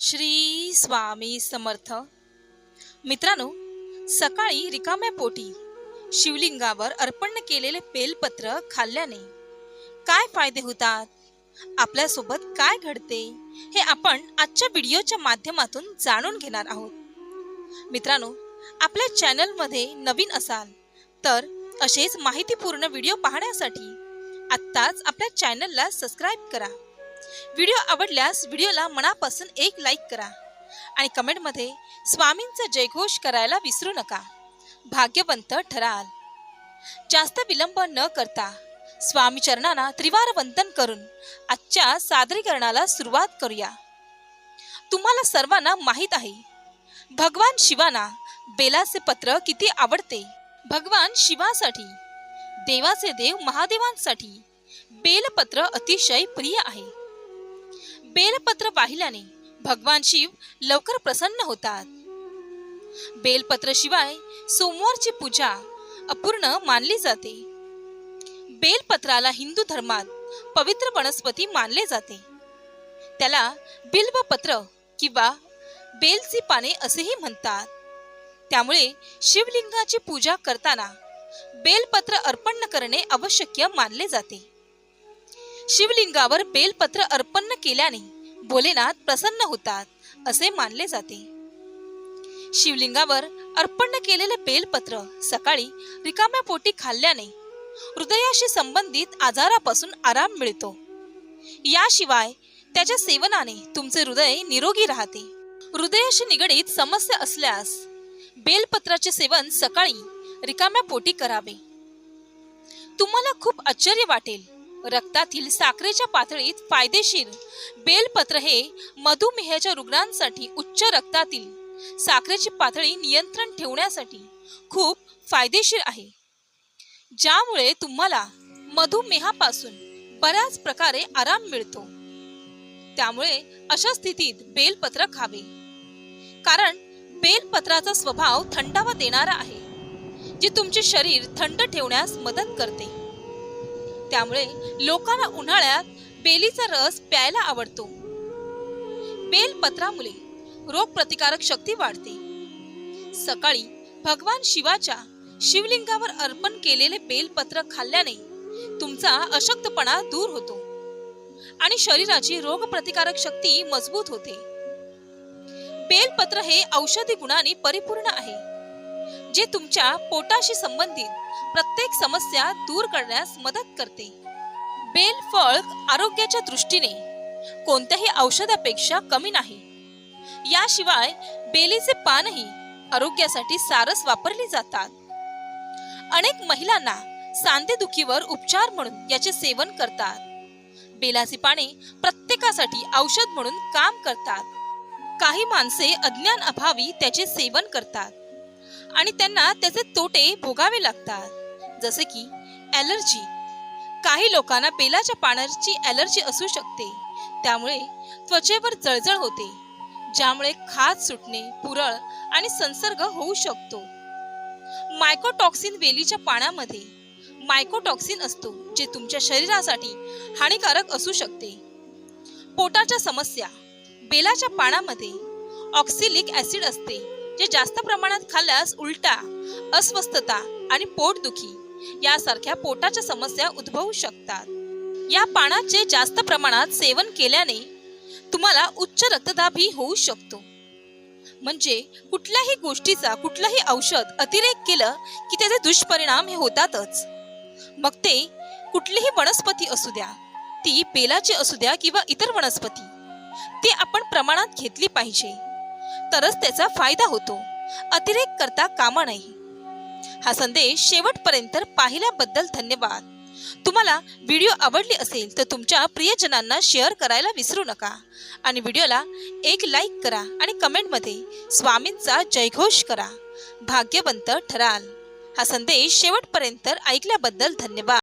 श्री स्वामी समर्थ. मित्रांनो सकाळी रिकाम्या पोटी शिवलिंगावर अर्पण केलेले बेलपत्र खाल्ल्याने काय फायदे होतात? आपल्यासोबत काय घडते? हे आपण आजच्या व्हिडिओच्या माध्यमातून जाणून घेणार आहोत. मित्रांनो आपल्या चॅनलमध्ये नवीन असाल तर असेच माहितीपूर्ण व्हिडिओ पाहण्यासाठी आत्ताच आपल्या चॅनलला सबस्क्राईब करा. व्हिडिओ आवडल्यास व्हिडिओला मनापासून एक लाईक करा आणि कमेंटमध्ये स्वामींचा जयघोष करायला विसरू नका. भाग्यवंत ठराल. जास्त विलंब न करता स्वामी चरणांना त्रिवार वंदन करून आजच्या सादरीकरणाला सुरुवात करूया. तुम्हाला सर्वांना माहीत आहे भगवान शिवाना बेलाचे पत्र किती आवडते? भगवान शिवासाठी देवाचे देव महादेवांसाठी बेलपत्र अतिशय प्रिय आहे. बेलपत्र वाहिल्याने भगवान शिव लवकर प्रसन्न होतात. बेलपत्र शिवाय सोमवारची पूजा अपूर्ण मानली जाते. बेलपत्राला हिंदू धर्मात पवित्र वनस्पती मानले जाते. त्याला बिल्वपत्र किंवा बेलची पाने असेही म्हणतात. त्यामुळे शिवलिंगाची पूजा करताना बेलपत्र अर्पण करणे आवश्यक मानले जाते. शिवलिंगावर बेलपत्र अर्पण केल्याने भोलेनाथ प्रसन्न होतात असे मानले जाते. शिवलिंगावर अर्पण केलेले बेलपत्र सकाळी रिकाम्या पोटी खाल्ल्याने हृदयाशी संबंधित आजारापासून आराम मिळतो. याशिवाय त्याच्या सेवनाने तुमचे हृदय निरोगी राहते. हृदयाशी निगडीत समस्या असल्यास बेलपत्राचे सेवन सकाळी रिकाम्या पोटी करावे. तुम्हाला खूप आश्चर्य वाटेल. रक्तातील साखरेच्या पातळीत फायदेशीर बेलपत्र हे मधुमेहाच्या रुग्णांसाठी उच्च रक्तातील साखरेची पातळी नियंत्रण ठेवण्यासाठी खूप फायदेशीर आहे. ज्यामुळे तुम्हाला मधुमेहापासून बऱ्याच प्रकारे आराम मिळतो. त्यामुळे अशा स्थितीत बेलपत्र खावे. कारण बेलपत्राचा स्वभाव थंडावा देणारा आहे जे तुमचे शरीर थंड ठेवण्यास मदत करते. त्यामुळे लोकांना उन्हाळ्यात बेलीचा रस प्यायला आवडतो. बेलपत्रामुळे रोगप्रतिकारक शक्ती वाढते. सकाळी भगवान शिवाच्या शिवलिंगावर अर्पण केलेले बेलपत्र खाल्ल्याने तुमचा अशक्तपणा दूर होतो आणि शरीराची रोगप्रतिकारक शक्ती मजबूत होते. बेलपत्र हे औषधी गुणांनी परिपूर्ण आहे. जे तुमच्या पोटाशी संबंधित प्रत्येक समस्या दूर करण्यास मदत करते. बेल फळ आरोग्याच्या दृष्टीने कोणत्याही औषधापेक्षा कमी नाही. याशिवाय बेलीचे पानही आरोग्यासाठी सारस वापरली जातात. अनेक महिलांना सांधेदुखीवर उपचार म्हणून याचे सेवन करतात. बेलाची पाने प्रत्येकासाठी औषध म्हणून काम करतात. काही माणसे अज्ञान अभावी त्याचे सेवन करतात. आणि त्यांना त्याचे तोटे भोगावे लागतात. जसे की ॲलर्जी काही लोकांना बेलाच्या पाण्याची ॲलर्जी असू शकते. त्यामुळे त्वचेवर जळजळ होते ज्यामुळे खाज सुटणे पुरळ आणि संसर्ग होऊ शकतो. मायकोटॉक्सिन वेलीच्या पाण्यामध्ये मायकोटॉक्सिन असतो जे तुमच्या शरीरासाठी हानिकारक असू शकते. पोटाच्या समस्या. बेलाच्या पाण्यामध्ये ऑक्सिलिक ॲसिड असते जे जास्त प्रमाणात खाल्ल्यास उलटा अस्वस्थता आणि पोटदुखी यासारख्या पोटाच्या समस्या उद्भवू शकतात. या पानाचे जास्त प्रमाणात सेवन केल्याने तुम्हाला उच्च रक्तदाबही होऊ शकतो. म्हणजे कुठल्याही गोष्टीचा कुठलाही औषध अतिरेक केलं की त्याचे दुष्परिणाम हे होतातच. मग ते कुठलीही वनस्पती असू द्या ती बेलाची असू द्या किंवा इतर वनस्पती ती आपण प्रमाणात घेतली पाहिजे. तरच त्याचा फायदा होतो. अतिरेक करता कामा नाही. हा संदेश शेवटपर्यंत पाहिल्याबद्दल धन्यवाद. तुम्हाला व्हिडिओ आवडली असेल तर तुमच्या प्रियजनांना शेअर करायला विसरू नका. आणि व्हिडिओला एक लाईक करा आणि कमेंटमध्ये स्वामींचा जयघोष करा. भाग्यवंत ठराल. हा संदेश शेवटपर्यंत ऐकल्याबद्दल धन्यवाद.